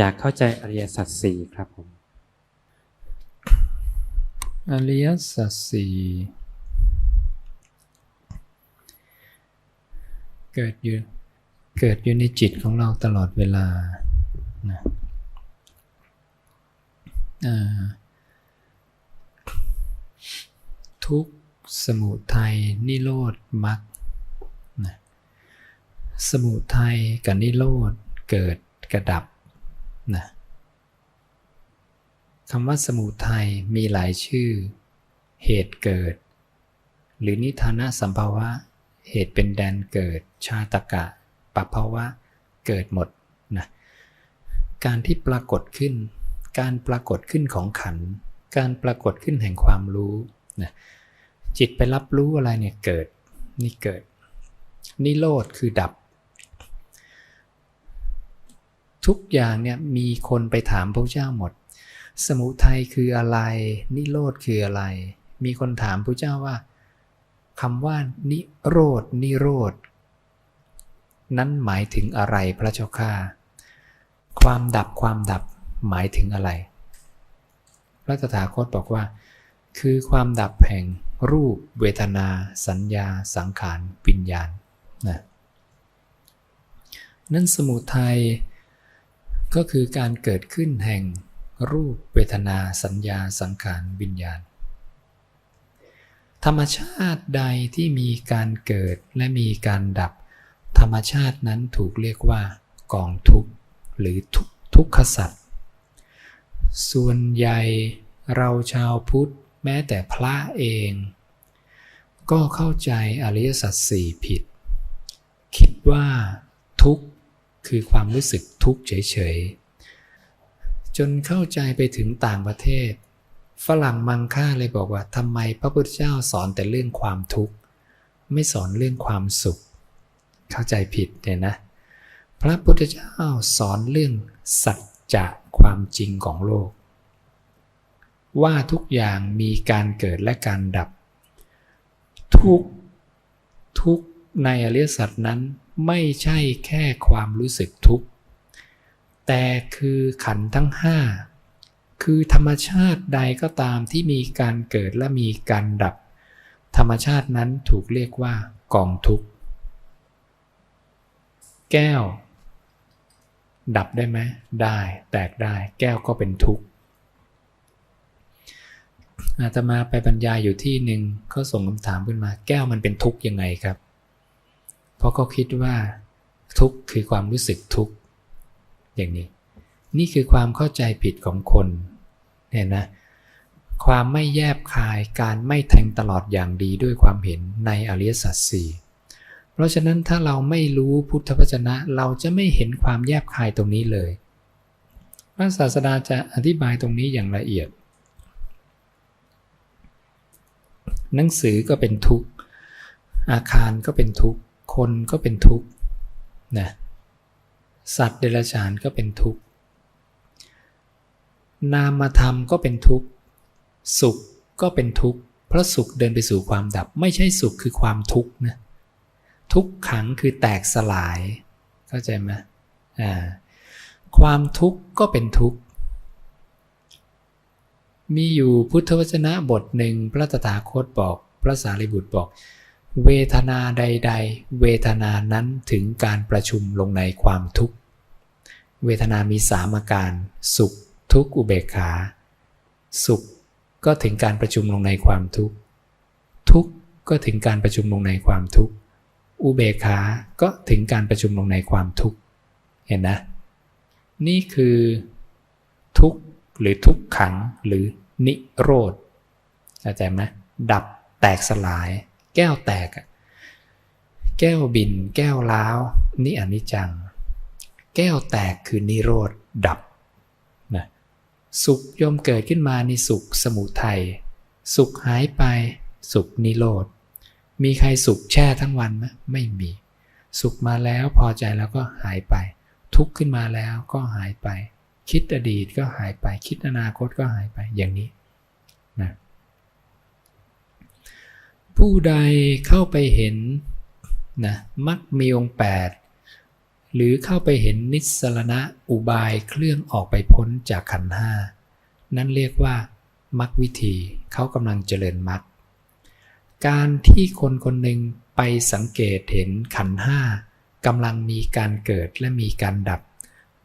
อยากเข้าใจอริยสัจสี่ครับผมอริยสัจสี่เกิดอยู่เกิดอยู่ในจิตของเราตลอดเวลานะทุกสมุทัยนิโรธมรรคนะสมุทัยกับนิโรธเกิดกระดับ นะคำว่าสมุทัยมีหลายชื่อ เหตุเกิด หรือนิทานะสัมภาวะ เหตุเป็นแดนเกิด ชาตกะปัภาวะ เกิดหมดนะการที่ปรากฏขึ้น การปรากฏขึ้นของขัน การปรากฏขึ้นแห่งความรู้นะจิตไปรับรู้อะไรเนี่ยเกิด นี่เกิด นิโรธคือดับ ทุกอย่างเนี่ยมีคนไปถามพระเจ้าหมด สมุทัยคืออะไร นิโรธคืออะไร มีคนถามพระเจ้าว่าคำว่านิโรธนิโรธนั้นหมายถึงอะไรพระเจ้าข้าความดับความดับหมายถึงอะไร พระตถาคตบอกว่า คือความดับแห่งรูปเวทนา สัญญา สังขารวิญญาณนะนั่นสมุทัย ก็คือการเกิดขึ้นแห่งรูปเวทนาสัญญาสังขารวิญญาณ ธรรมชาติใดที่มีการเกิดและมีการดับ ธรรมชาตินั้นถูกเรียกว่ากองทุกข์หรือทุกทุกขสัตว์ส่วนใหญ่เราชาวพุทธแม้แต่พระเอง ก็เข้าใจอริยสัจสี่ผิด คิดว่าทุกข์ คือความรู้สึกทุกข์เฉยๆ จนเข้าใจไปถึงต่างประเทศ ฝรั่งมังค่าเลยบอกว่าทำไมพระพุทธเจ้าสอนแต่เรื่องความทุกข์ ไม่สอนเรื่องความสุข เข้าใจผิดเนี่ยนะ พระพุทธเจ้าสอนเรื่องสัจจะความจริงของโลก ว่าทุกอย่างมีการเกิดและการดับ ทุกทุกในอริยสัจนั้น ไม่ใช่แค่ความรู้สึกทุกข์ แต่คือขันทั้งห้าคือธรรมชาติใดก็ตามที่มีการเกิดและมีการดับ ธรรมชาตินั้นถูกเรียกว่ากองทุกข์ แก้ว ดับได้ไหมได้ แตกได้ แก้วก็เป็นทุกข์อาตมาไปบรรยายอยู่ที่หนึ่งเขาส่งคำถามขึ้นมา แก้วมันเป็นทุกข์ยังไงครับ เพราะเขาคิดว่า ทุกข์คือความรู้สึกทุกข์อย่างนี้ นี่คือความเข้าใจผิดของคนเนี่ยนะความไม่แยบคายการไม่แทงตลอดอย่างดีด้วยความเห็นในอริยสัจสี่เพราะฉะนั้นถ้าเราไม่รู้พุทธวจนะ เราจะไม่เห็นความแยบคายตรงนี้เลยพระศาสดาจะอธิบายตรงนี้อย่างละเอียด หนังสือก็เป็นทุกข์ อาคารก็เป็นทุกข์ คนก็เป็นทุกข์นะสัตว์เดรัจฉานก็เป็นทุกข์ นามธรรมก็เป็นทุกข์ สุขก็เป็นทุกข์ เพราะสุขเดินไปสู่ความดับ ไม่ใช่สุขคือความทุกข์นะ ทุกขังคือแตกสลาย เข้าใจไหมอ่า ความทุกข์ก็เป็นทุกข์ มีอยู่พุทธวจนะบทหนึ่งพระตถาคตบอก พระสารีบุตรบอก เวทนาใด ๆ เวทนานั้นถึงการประชุมลงในความทุกข์ เวทนามีสามอาการ สุข ทุกข์อุเบกขา สุขก็ถึงการประชุมลงในความทุกข์ ทุกข์ก็ถึงการประชุมลงในความทุกข์ อุเบกขา ก็ถึงการประชุมลงในความทุกข์ เห็นนะ นี่คือทุกข์หรือทุกขังหรือนิโรธเข้าใจไหมดับแตกสลาย แก้วแตก แก้วบิน แก้วล้าวนี่อนิจจัง แก้วแตกคือนิโรธดับนะสุขย่อมเกิดขึ้นมาในสุขสมุทัยสุขหายไป สุขนิโรธมีใครสุขแช่ทั้งวันไหมไม่มี สุขมาแล้วพอใจแล้วก็หายไป ทุกข์ขึ้นมาแล้วก็หายไป คิดอดีตก็หายไป คิดอนาคตก็หายไปอย่างนี้นะ ผู้ใดเข้าไปเห็นนะมักมีองค์แปดหรือเข้าไปเห็นนิสรณะอุบายเครื่องออกไปพ้นจากขันห้านั่นเรียกว่ามักวิธีเขากำลังเจริญมักการที่คนคนหนึ่งไปสังเกตเห็นขันห้ากำลังมีการเกิดและมีการดับ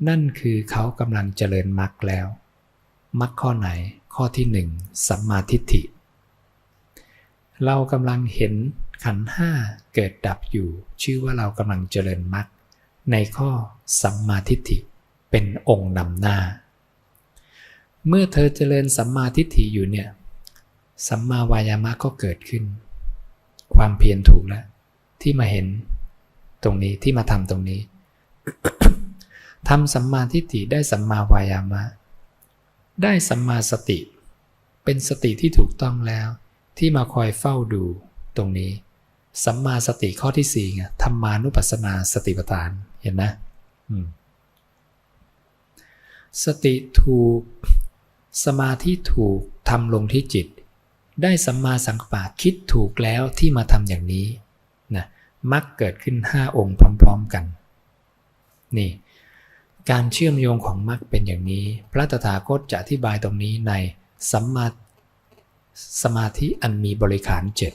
นั่นคือเขากำลังเจริญมักแล้วมักข้อไหนข้อที่หนึ่งสัมมาทิฏฐิ เรากำลังเห็นขันห้าเกิดดับอยู่ ชื่อว่าเรากำลังเจริญมักในข้อสัมมาทิฏฐิเป็นองค์นำหน้า เมื่อเธอเจริญสัมมาทิฏฐิอยู่เนี่ยสัมมาวายามะก็เกิดขึ้น ความเพียรถูกแล้ว ที่มาเห็นตรงนี้ที่มาทำตรงนี้ทำสัมมาทิฏฐิได้สัมมาวายามะ ได้สัมมาสติ เป็นสติที่ถูกต้องแล้ว ที่มาคอยเฝ้าดูตรงนี้ สัมมาสติข้อที่สี่ไงธรรมานุปัสสนาสติปัฏฐานเห็นนะสติถูก สมาธิถูกทำลงที่จิต ได้สัมมาสังกปะคิดถูกแล้วที่มาทำอย่างนี้นะมักเกิดขึ้น 5 องค์พร้อม ๆกัน นี่ การเชื่อมโยงของมรรคเป็นอย่างนี้ พระตถาคตจะอธิบายตรงนี้ในสัมมา สมาธิอันมีบริขารเจ็ด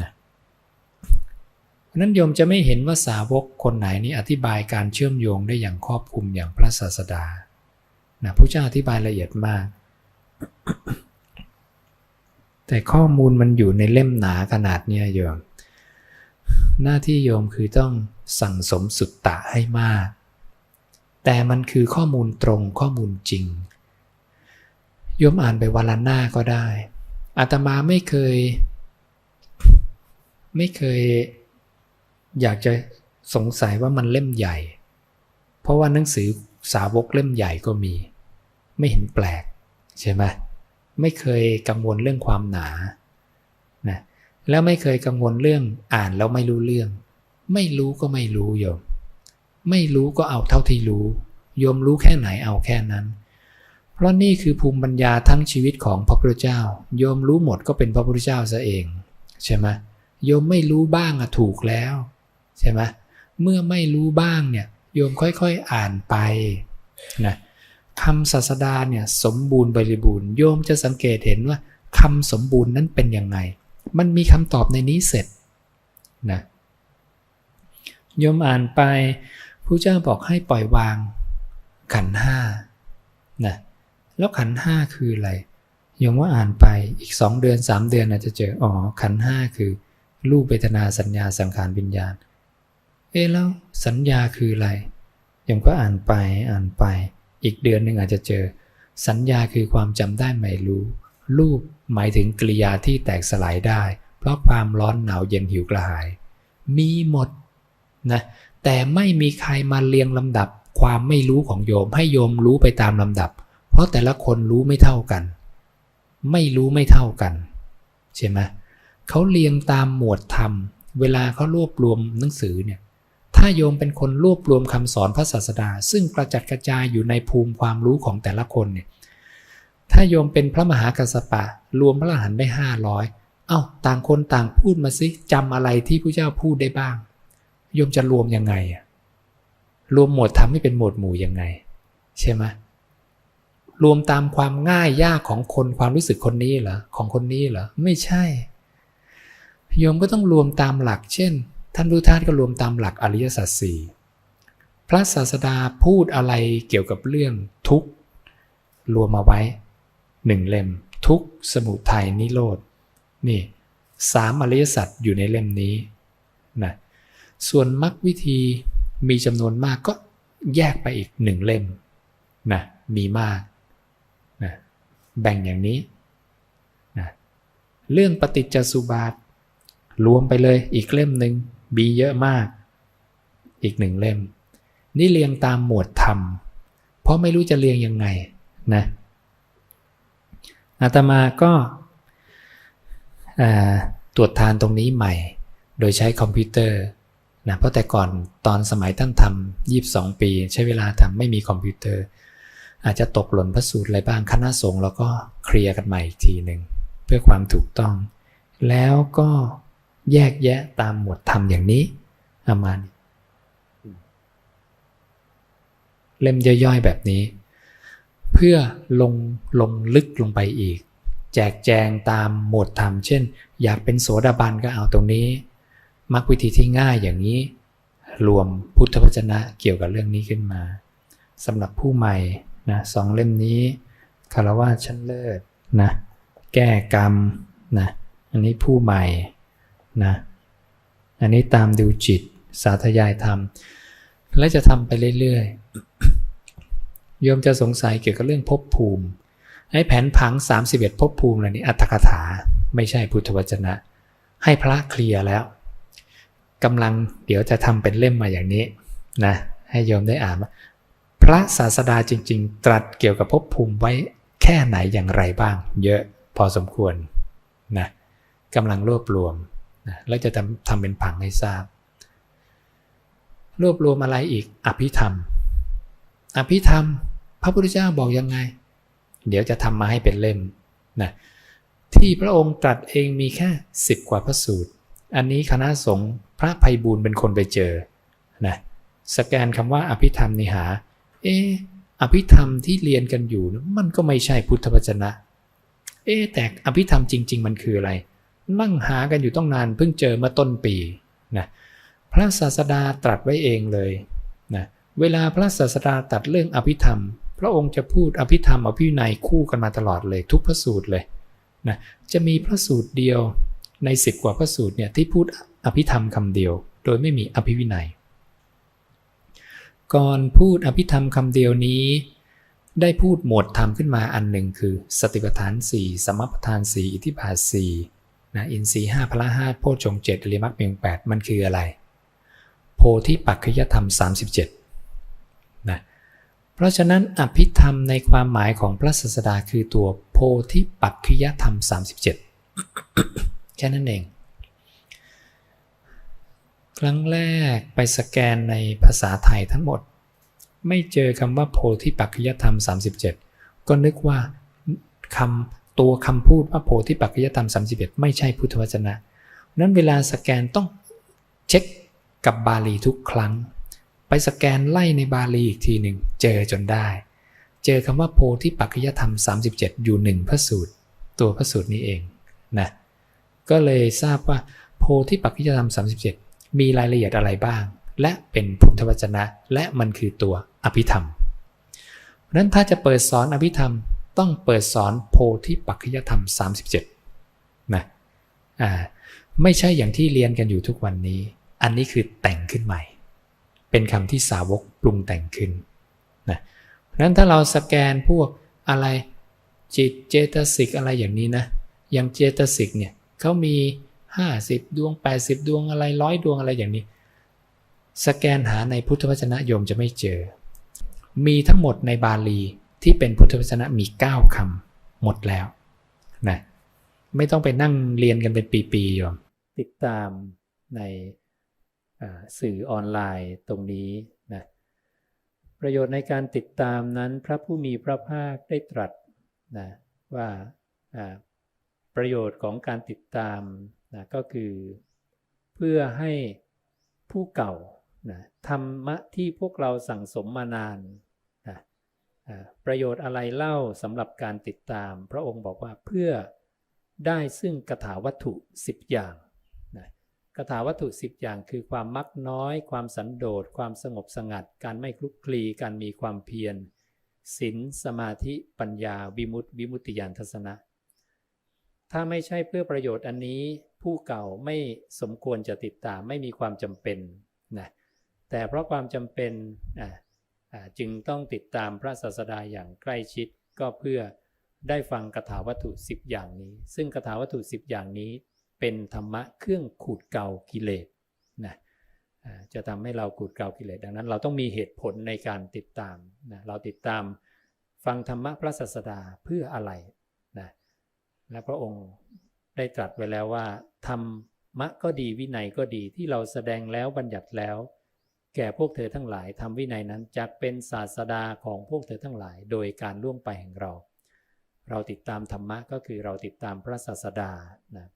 นะนั้นโยมจะไม่เห็นว่าสาวกคนไหนนี้อธิบายการเชื่อมโยงได้อย่างครอบคลุมอย่างพระศาสดานะพระเจ้าอธิบายละเอียดมาก แต่ข้อมูลมันอยู่ในเล่มหนาขนาดเนี้ยโยม หน้าที่โยมคือต้องสั่งสมสุตตะให้มาก แต่มันคือข้อมูลตรงข้อมูลจริง โยมอ่านไปวันละหน้าก็ได้ อาตมาไม่เคย ไม่เคย อยากจะสงสัยว่ามันเล่มใหญ่ เพราะว่าหนังสือสาวกเล่มใหญ่ก็มี ไม่เห็นแปลก ใช่ไหมไม่เคยกังวลเรื่องความหนานะแล้วไม่เคยกังวลเรื่องอ่านแล้วไม่รู้เรื่อง ไม่รู้ก็ไม่รู้โยม ไม่รู้ก็เอาเท่าที่รู้โยมรู้แค่ไหนเอาแค่นั้น เพราะนี่คือภูมิปัญญาทั้งชีวิตของพระพุทธเจ้า โยมรู้หมดก็เป็นพระพุทธเจ้าซะเองใช่ไหมโยมไม่รู้บ้างอะถูกแล้วใช่ไหมเมื่อไม่รู้บ้างเนี่ยโยมค่อยๆอ่านไปนะคำศาสดาเนี่ยสมบูรณ์บริบูรณ์โยมจะสังเกตเห็นว่าคำสมบูรณ์นั้นเป็นยังไง มันมีคำตอบในนี้เสร็จนะโยมอ่านไปพระเจ้าบอกให้ปล่อยวางขันห้านะ แล้วขันห้าคืออะไรโยมว่าอ่านไปอีกสองเดือนสามเดือนอาจจะเจออ๋อขันห้าคือรูปเวทนาสัญญาสังขารวิญญาณ เอ๊ะแล้วสัญญาคืออะไรโยมก็อ่านไปอ่านไป อีกเดือนหนึ่งอาจจะเจอ สัญญาคือความจำได้ไม่รู้ รูปหมายถึงกริยาที่แตกสลายได้ เพราะความร้อนหนาวเย็นหิวกระหาย มีหมดนะแต่ไม่มีใครมาเรียงลำดับความไม่รู้ของโยมให้โยมรู้ไปตามลำดับ เพราะแต่ละคนรู้ไม่เท่ากัน ไม่รู้ไม่เท่ากันใช่ไหมเขาเรียงตามหมวดธรรม เวลาเขารวบรวมหนังสือเนี่ยถ้าโยมเป็นคนรวบรวมคำสอนพระศาสดา ซึ่งกระจัดกระจายอยู่ในภูมิความรู้ของแต่ละคนเนี่ยถ้าโยมเป็นพระมหากัสปะ รวมพระอรหันต์ได้ห้าร้อยเอ้าต่างคนต่างพูดมาสิจำอะไรที่พระเจ้าพูดได้บ้าง โยมจะรวมยังไงอะรวมหมวดธรรมให้เป็นหมวดหมู่ยังไง ใช่ไหม รวมตามความง่ายยากของคนความรู้สึกคนนี้เหรอของคนนี้เหรอไม่ใช่โยมก็ต้องรวมตามหลัก เช่น ท่านรู้ท่านก็รวมตามหลักอริยสัจสี่พระศาสดาพูดอะไรเกี่ยวกับเรื่องทุกข์รวมมาไว้หนึ่งเล่ม ทุกข์สมุทัยนิโรธนี่สามอริยสัจอยู่ในเล่มนี้นะส่วนมรรควิธีมีจำนวนมากก็แยกไปอีกหนึ่งเล่มนะมีมาก แบ่งอย่างนี้นะเรื่องปฏิจจสุบาท รวมไปเลยอีกเล่มหนึ่งมีเยอะมาก อีกหนึ่งเล่ม นี่เรียงตามหมวดธรรม เพราะไม่รู้จะเรียงยังไงนะอาตมาก็ตรวจทานตรงนี้ใหม่ โดยใช้คอมพิวเตอร์นะเพราะแต่ก่อนตอนสมัยท่านทำยีบสองปี ใช้เวลาทำไม่มีคอมพิวเตอร์ อาจจะตกหล่นพระสูตรอะไรบ้างคณะสงฆ์แล้วก็เคลียร์กันใหม่อีกทีหนึ่งเพื่อความถูกต้อง แล้วก็แยกแยะตามหมวดธรรมอย่างนี้อามาณเล่มย่อยๆแบบนี้ เพื่อลงลงลึกลงไปอีก แจกแจงตามหมวดธรรม เช่น อยากเป็นโสดาบันก็เอาตรงนี้มักวิธีที่ง่ายอย่างนี้ รวมพุทธวจนะเกี่ยวกับเรื่องนี้ขึ้นมาสำหรับผู้ใหม่ นะสองเล่มนี้คารวะชั้นเลิศนะแก้กรรมนะอันนี้ผู้ใหม่นะอันนี้ตามดูจิตสาธยายธรรม และจะทำไปเรื่อยๆโยมจะสงสัยเกี่ยวกับเรื่องภพภูมิให้แผนผัง 31ภพภูมิอะไรนี้อัตถกถาไม่ใช่พุทธวจนะ ให้พระเคลียร์แล้วกำลังเดี๋ยวจะทำเป็นเล่มมาอย่างนี้นะให้โยมได้อ่านว่า พระศาสดาจริง ๆ ตรัสเกี่ยวกับภพภูมิไว้แค่ไหนอย่างไรบ้าง เยอะพอสมควรนะกำลังรวบรวมนะแล้วจะทำทำเป็นผังให้ทราบ รวบรวมอะไรอีกอภิธรรม อภิธรรม พระพุทธเจ้าบอกยังไง เดี๋ยวจะทำมาให้เป็นเล่มนะที่พระองค์ตรัสเองมีแค่สิบกว่าพระสูตร อันนี้คณะสงฆ์พระภัยบูรณ์เป็นคนไปเจอนะสแกนคำว่าอภิธรรมนิหา เอออภิธรรมที่เรียนกันอยู่มันก็ไม่ใช่พุทธวจนะ เอ๊ะแต่อภิธรรมจริง ๆ มันคืออะไร นั่งหากันอยู่ต้องนานเพิ่งเจอมื่อต้นปีนะพระศาสดาตรัสไว้เองเลยนะเวลาพระศาสดาตรัสเรื่องอภิธรรม พระองค์จะพูดอภิธรรมอภิวินัยคู่กันมาตลอดเลย ทุกพระสูตรเลยนะจะมีพระสูตรเดียวในสิบกว่าพระสูตรเนี่ยที่พูดอภิธรรมคำเดียว โดยไม่มีอภิวินัย ก่อนพูดอภิธรรมคำเดียวนี้ ได้พูดหมวดธรรมขึ้นมาอันหนึ่งคือ สติปัฏฐาน4สมปัฏฐาน4อิทธิบาท4นะอินทรีย์5พละ5โพชฌงค์7อริมรรคมีองค์8มันคืออะไร โพธิปัจขยธรรม 37นะเพราะฉะนั้นอภิธรรมในความหมายของพระศาสดาคือตัวโพธิปัจขยธรรม 37 แค่นั้นเอง ครั้งแรกไปสแกนในภาษาไทยทั้งหมด ไม่เจอคำว่าโพธิปัจขยธรรม 37 ก็นึกว่าคำตัวคำพูดว่าโพธิปัจขยธรรม 31 ไม่ใช่พุทธวจนะ นั้นเวลาสแกนต้องเช็คกับบาลีทุกครั้ง ไปสแกนไล่ในบาลีอีกทีหนึ่งเจอจนได้ เจอคำว่าโพธิปัจขยธรรม 37 อยู่หนึ่งพระสูตร ตัวพระสูตรนี้เองนะก็เลยทราบว่าโพธิปัจขยธรรม 37 มีรายละเอียดอะไรบ้าง และเป็นพุทธวจนะ และมันคือตัวอภิธรรมเพราะนั้นถ้าจะเปิดสอนอภิธรรม ต้องเปิดสอนโพธิปัจขยธรรม 37นะอ่าไม่ใช่อย่างที่เรียนกันอยู่ทุกวันนี้ อันนี้คือแต่งขึ้นใหม่ เป็นคำที่สาวกปรุงแต่งขึ้นนะเพราะฉะนั้นถ้าเราสแกนพวกอะไรจิตเจตสิกอะไรอย่างนี้นะอย่างเจตสิกเนี่ยเขามี 50 ดวง 80 ดวงอะไรร้อยดวงอะไรอย่างนี้ สแกนหาในพุทธวจนะโยมจะไม่เจอ มีทั้งหมดในบาลีที่เป็นพุทธวจนะมี 9คำหมดแล้วนะไม่ต้องไปนั่งเรียนกันเป็นปีๆโยมติดตามในสื่อออนไลน์ตรงนี้นะประโยชน์ในการติดตามนั้นพระผู้มีพระภาคได้ตรัสนะว่าประโยชน์ของการติดตาม นะก็คือเพื่อให้ผู้เก่านะธรรมะที่พวกเราสั่งสมมานานนะประโยชน์อะไรเล่าสำหรับการติดตาม พระองค์บอกว่าเพื่อได้ซึ่งกถาวัตถุ 10 อย่างนะกถาวัตถุ 10 อย่างคือความมักน้อย ความสันโดษ ความสงบสงัด การไม่คลุกคลี การมีความเพียรศีลสมาธิปัญญาวิมุตติวิมุตติญาณทัศนะ ถ้าไม่ใช่เพื่อประโยชน์อันนี้ ผู้เก่าไม่สมควรจะติดตามไม่มีความจำเป็นนะแต่เพราะความจำเป็นจึงต้องติดตามพระศาสดาอย่างใกล้ชิดก็เพื่อได้ฟังคาถาวัตถุ 10 อย่างนี้ ซึ่งคาถาวัตถุ 10 อย่างนี้ เป็นธรรมะเครื่องขูดเกากิเลสนะจะทำให้เราขูดเกากิเลสดังนั้น เราต้องมีเหตุผลในการติดตามนะเราติดตามฟังธรรมะพระศาสดาเพื่ออะไรนะและพระองค์ ได้ตรัสไว้แล้วว่าธรรมะก็ดีวินัยก็ดีที่เราแสดงแล้วบัญญัติแล้ว แก่พวกเธอทั้งหลายทำวินัยนั้นจักเป็นศาสดาของพวกเธอทั้งหลาย โดยการล่วงไปแห่งเรา เราติดตามธรรมะก็คือเราติดตามพระศาสดานะ